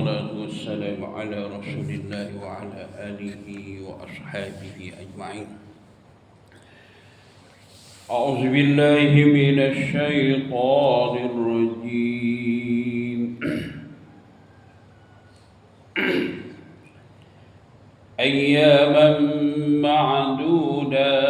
والصلاة والسلام على رسول الله وعلى آله وأصحابه أجمعين. أعوذ بالله من الشيطان الرجيم. أياما معدودات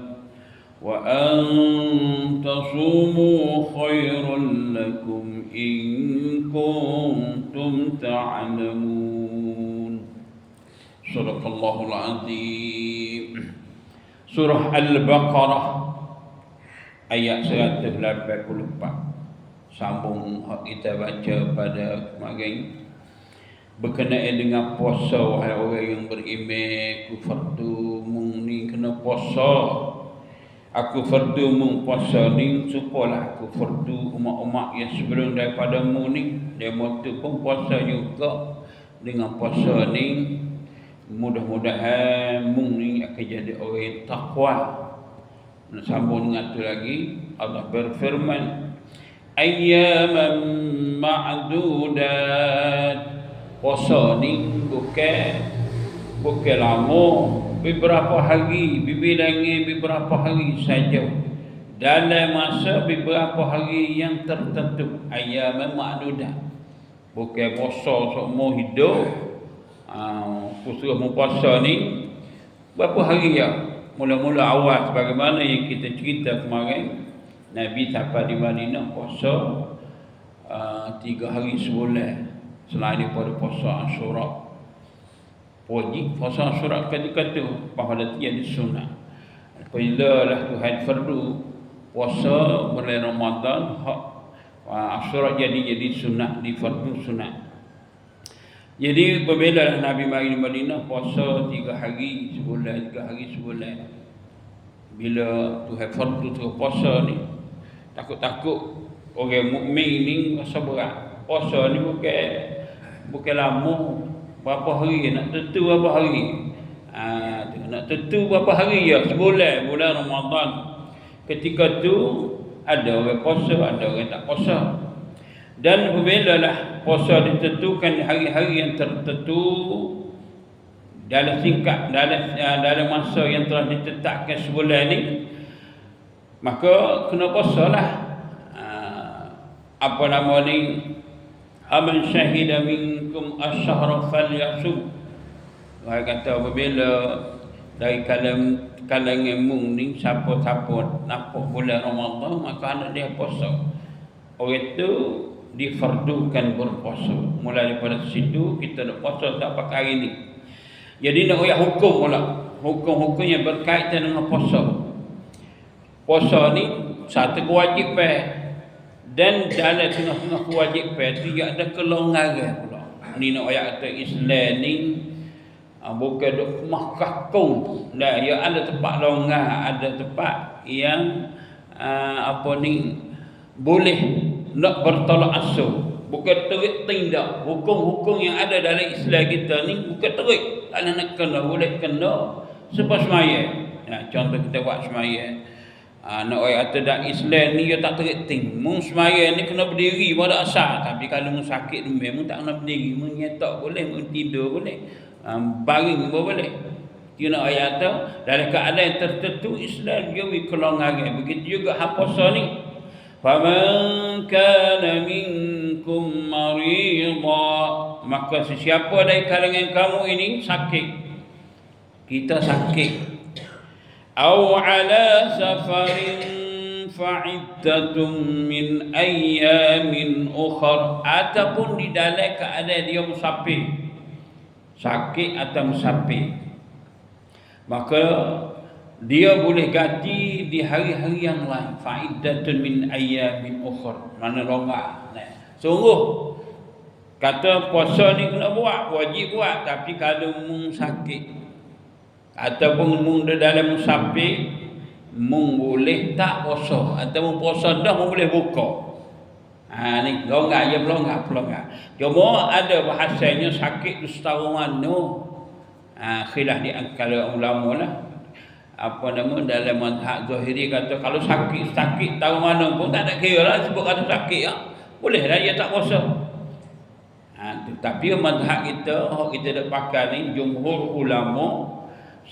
وأن تصوموا خير لكم إن كنتم تعلمون صدق الله العظيم سورة البقرة ayat 184 sambung hak kita baca pada kemarin berkenaan dengan puasa wahai orang yang beriman ku fardu mung ni kena puasa aku fardu mung puasa ni supalah aku fardu umat-umat yang sebelum daripada mu ni. Dia motu pun puasa juga. Dengan puasa ni mudah-mudahan mung ni akan jadi orang yang takwa sambung dengan tu lagi Allah berfirman ayyaman ma'dudat. Puasa ni bukan bukan lama beberapa hari bibilangi beberapa hari saja. Dalam masa beberapa hari yang tertentu ayyaman ma'dudat bukan puasa semua hidup. Uh, puasa puasa ni berapa hari ya? Mula-mula awal sebagaimana yang kita cerita kemarin. Nabi sampai di Madinah puasa uh, tiga hari sebulan. Selain daripada puasa Ashura wajib puasa Ashura ketika itu pahala tiada sunnah apabila lah Tuhan fardu puasa bulan Ramadan hak uh, Ashura jadi jadi sunnah di fardu sunnah jadi berbeza Nabi mari di Madinah puasa tiga hari sebulan, tiga hari sebulan. Bila Tuhan fardu tu puasa ni, takut-takut orang mukmin ni rasa berat. Puasa ni bukan bukan lama berapa hari nak tentu berapa hari. Ha, nak tentu berapa hari ya sebulan bulan Ramadan. Ketika tu ada orang puasa, ada orang tak puasa. Dan apabila lah puasa ditentukan hari-hari yang tertentu dalam singkat dalam dalam masa yang telah ditetapkan sebulan ni maka kena puasa lah apa nama ni aman syahida minkum asyhara falyasum Wahai kata apabila dari kalangan kalangan mung ni siapa-siapa nampak bulan Ramadan maka anak dia puasa orang itu difardukan berpuasa. Mulai daripada situ kita nak puasa tak pakai hari ni. Jadi nak ayat hukum pula. Hukum-hukum yang berkaitan dengan puasa. Puasa ni satu kewajipan dan dalam tengah-tengah kewajipan tidak ada kelonggaran pula. Ni nak ayat kata Islam ni uh, bukan duk Makkah kau. Nah, ya ada tempat longgar, ada tempat yang uh, apa ni boleh nak bertolak asal bukan terik tindak. Hukum-hukum yang ada dalam Islam kita ni bukan terik. Kalau nak kena boleh kena sebab semaya ya, contoh kita buat semaya ha, nak orang kata dak Islam ni dia tak terik ting mung semaya ni kena berdiri pada asal. Tapi kalau mung sakit tu memang tak kena berdiri. Mung nyetok boleh mung tidur boleh. Ha, baring pun boleh. Dia nak ayat tu dalam keadaan tertentu Islam dia beri kelonggaran begitu juga hapusa ni. Faman kana minkum marida. Maka sesiapa dari kalangan kamu ini sakit? Kita sakit au ala safarin fa'iddatun min ayyamin ukhar ataupun di dalam keadaan dia musafir. Sakit atau musafir. Maka dia boleh ganti di hari-hari yang lain. faidatun min ayyamin ukhra mana longgar. Nah sungguh. Kata puasa ni kena buat wajib buat. Tapi kalau mung sakit ataupun mung dalam musafir mung boleh tak puasa ataupun puasa dah mung boleh buka. Ha ni longgak ya pelonggak pelonggak cuma ada bahasanya sakit tu setahu mana. Ha khilaf di antara ulama lah. Apa nama dalam mazhab zahiri kata kalau sakit sakit tahu mana pun tak ada kira lah sebut kata sakit ya. boleh lah dia tak puasa Ha, tetapi mazhab kita, kita dah pakai ni, jumhur ulama,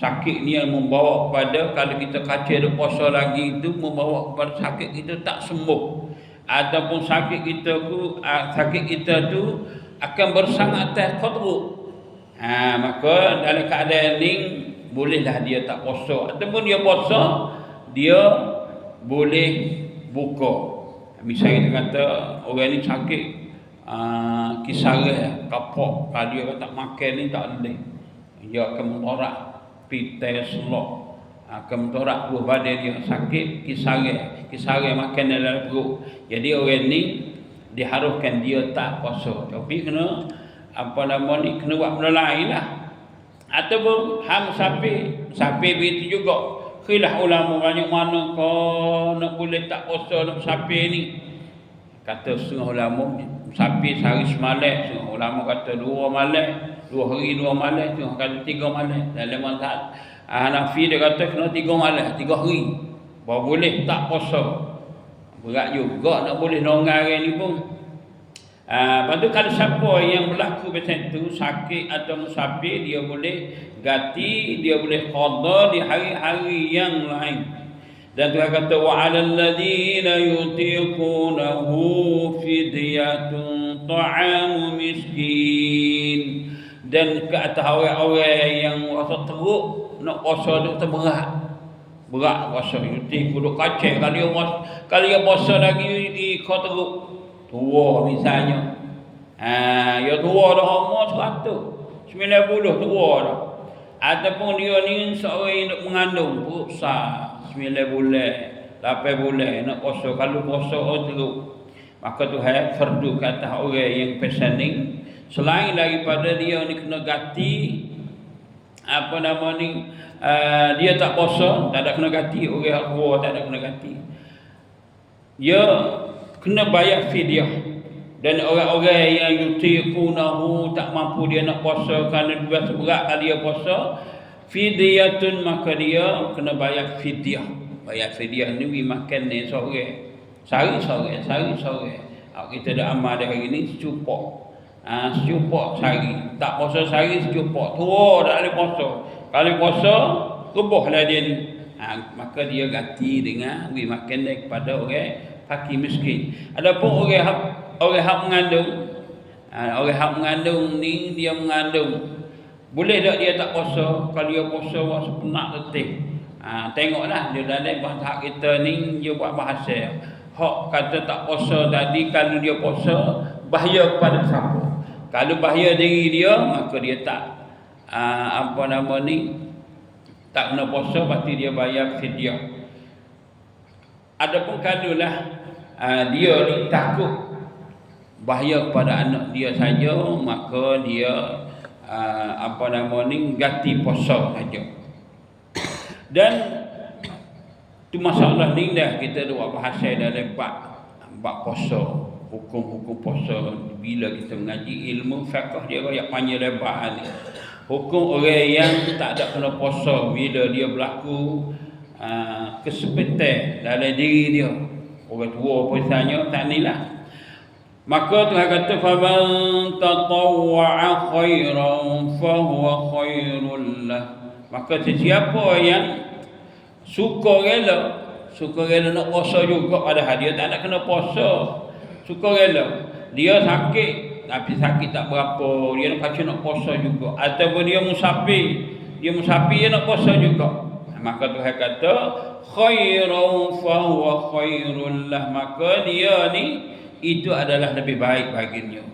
sakit ni yang membawa kepada, kalau kita kaca ada puasa lagi itu, membawa kepada sakit kita tak sembuh. Ataupun sakit kita tu, sakit kita tu akan bersangat atas kotruk. Ha, maka dalam keadaan ni, bolehlah dia tak puasa. Ataupun dia puasa, dia boleh buka. Misalnya kita kata, orang ni sakit, uh, kisarah kapok kalau dia tak makan ni tak boleh dia akan pitai selok akan mentorak buah badan dia sakit? Kisarah kisarah makan dalam perut. Jadi orang ni diharuskan dia tak puasa. Tapi kena apa nama ni kena buat benda lain lah. Ataupun ham sapi sapi begitu juga. Khilaf ulama banyak mana kau nak boleh tak puasa nak sapi ni? Kata setengah ulama sapi sehari semalam. Setengah ulama kata dua malam dua hari dua malam setengah kata tiga malam. Dalam mazhab Hanafi dia kata kena tiga malam tiga hari. Baru boleh tak puasa. Berat juga nak boleh longgar ni pun. Ah, tu kalau siapa yang berlaku macam tu sakit atau musafir dia boleh ganti dia boleh qada di hari-hari yang lain. Dan Tuhan kata wa 'alal ladzina yutiqunahu fidyatun ta'amu miskin dan ke atas orang-orang yang rasa teruk nak puasa tu terberat. Berat puasa. Yuti kudu kacau kalau dia puasa kalau dia puasa lagi di kau teruk. Tua misalnya. Ha ya tua dah umur 100 90 tua dah. Ataupun dia ni seorang yang mengandung besar. Sembilan bulan, lapan bulan nak puasa. Kalau puasa oh teruk. Maka Tuhan fardu kata orang yang pesan ni. Selain daripada dia ni kena ganti. Apa nama ni. Uh, dia tak puasa. Tak ada kena ganti. Orang tua tak ada kena ganti. Dia kena bayar fidyah. Dan orang-orang yang yutiqunahu tak mampu dia nak puasa kerana dia berat kali dia puasa, fidyatun maka dia kena bayar fidyah bayar fidyah ni we makan ni sore sehari sore sehari sore kita dah amal dah hari ni secupok ha, secupok sehari tak puasa sehari secupok tua dah ada puasa kalau puasa rubuh lah dia ni ha, maka dia ganti dengan we makan dia kepada orang fakir miskin adapun orang hak orang hak mengandung ha, orang hak mengandung ni dia mengandung boleh tak dia tak puasa? Kalau dia puasa waktu penat letih. Ha, tengoklah dia dalam bahasa kita ni dia buat bahasa. Hak kata tak puasa tadi kalau dia puasa bahaya kepada siapa? Kalau bahaya diri dia maka dia tak ha, apa nama ni tak kena puasa pasti dia bayar fidyah. Adapun kalau lah ha, dia ni takut bahaya kepada anak dia saja maka dia uh, apa nama ni ganti puasa saja. Dan tu masalah ni dah kita buat bahasa dalam bab bab puasa, hukum-hukum puasa bila kita mengaji ilmu fiqh dia banyak panjang lebar ni. Hukum orang yang tak ada kena puasa bila dia berlaku uh, kesepitan dalam diri dia. Orang tua pun tanya tak ni lah Maka Tuhan kata faman tatawwa'a khairan fa huwa khairul lah. Maka sesiapa yang suka rela, suka rela nak puasa juga pada dia tak nak kena puasa. Suka rela. Dia sakit tapi sakit tak berapa, dia nak kacau nak puasa juga. Ataupun dia musafir, dia musafir dia nak puasa juga. Maka Tuhan kata khairan fa huwa khairul lah. Maka dia ni itu adalah lebih baik baginya.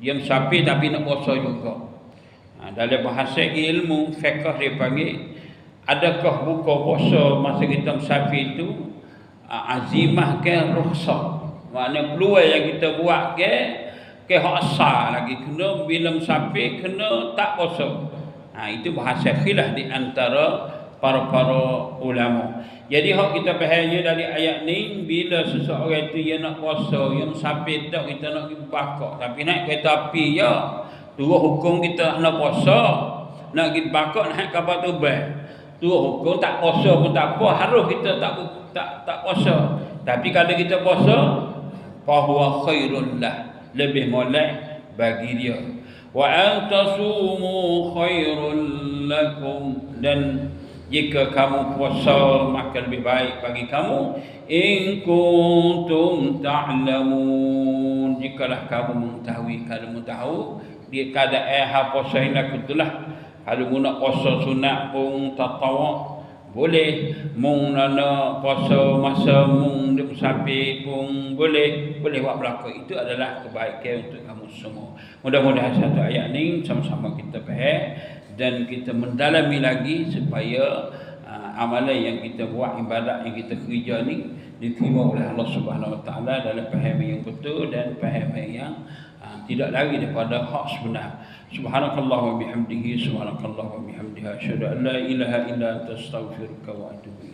Dia musafir tapi nak puasa juga. Ha, dalam bahasa ilmu fiqh dia panggil adakah buka puasa masa kita musafir itu ha, azimah ke rukhsah. Makna peluang yang kita buat ke ke hak asal lagi. Kena bila musafir kena tak puasa ha, itu bahasa khilaf di antara para-para ulama. Jadi hak kita fahamnya dari ayat ni bila seseorang itu dia nak puasa yang musafir tak kita nak pergi bakar. Tapi naik kereta api ya dua hukum kita nak puasa nak pergi bakar naik kapal terbang. Dua hukum tak puasa pun tak apa harus kita tak tak tak puasa tapi kalau kita puasa fahuwa khairul lah. Lebih molek bagi dia. Wa antasumu khairul lakum. Dan jika kamu puasa maka lebih baik bagi kamu. In kuntum ta'lamun. Jikalah kamu mengetahui kalau mengetahui dia kada eh ha puasa ini itulah kalau nak puasa sunat pun tatawak boleh. Mung nana puasa masa mung sapi pun boleh boleh buat belaka itu adalah kebaikan untuk kamu semua. Mudah-mudahan satu ayat ni sama-sama kita faham dan kita mendalami lagi supaya uh, amalan yang kita buat ibadat yang kita kerja ni diterima oleh Allah Subhanahu Wa Taala dalam faham yang betul dan faham yang uh, tidak lari daripada hak sebenar. Subhanakallahumma bihamdihi subhanakallahumma bihamdihi. Asyhadu an la ilaha illa anta astaghfiruka wa atubu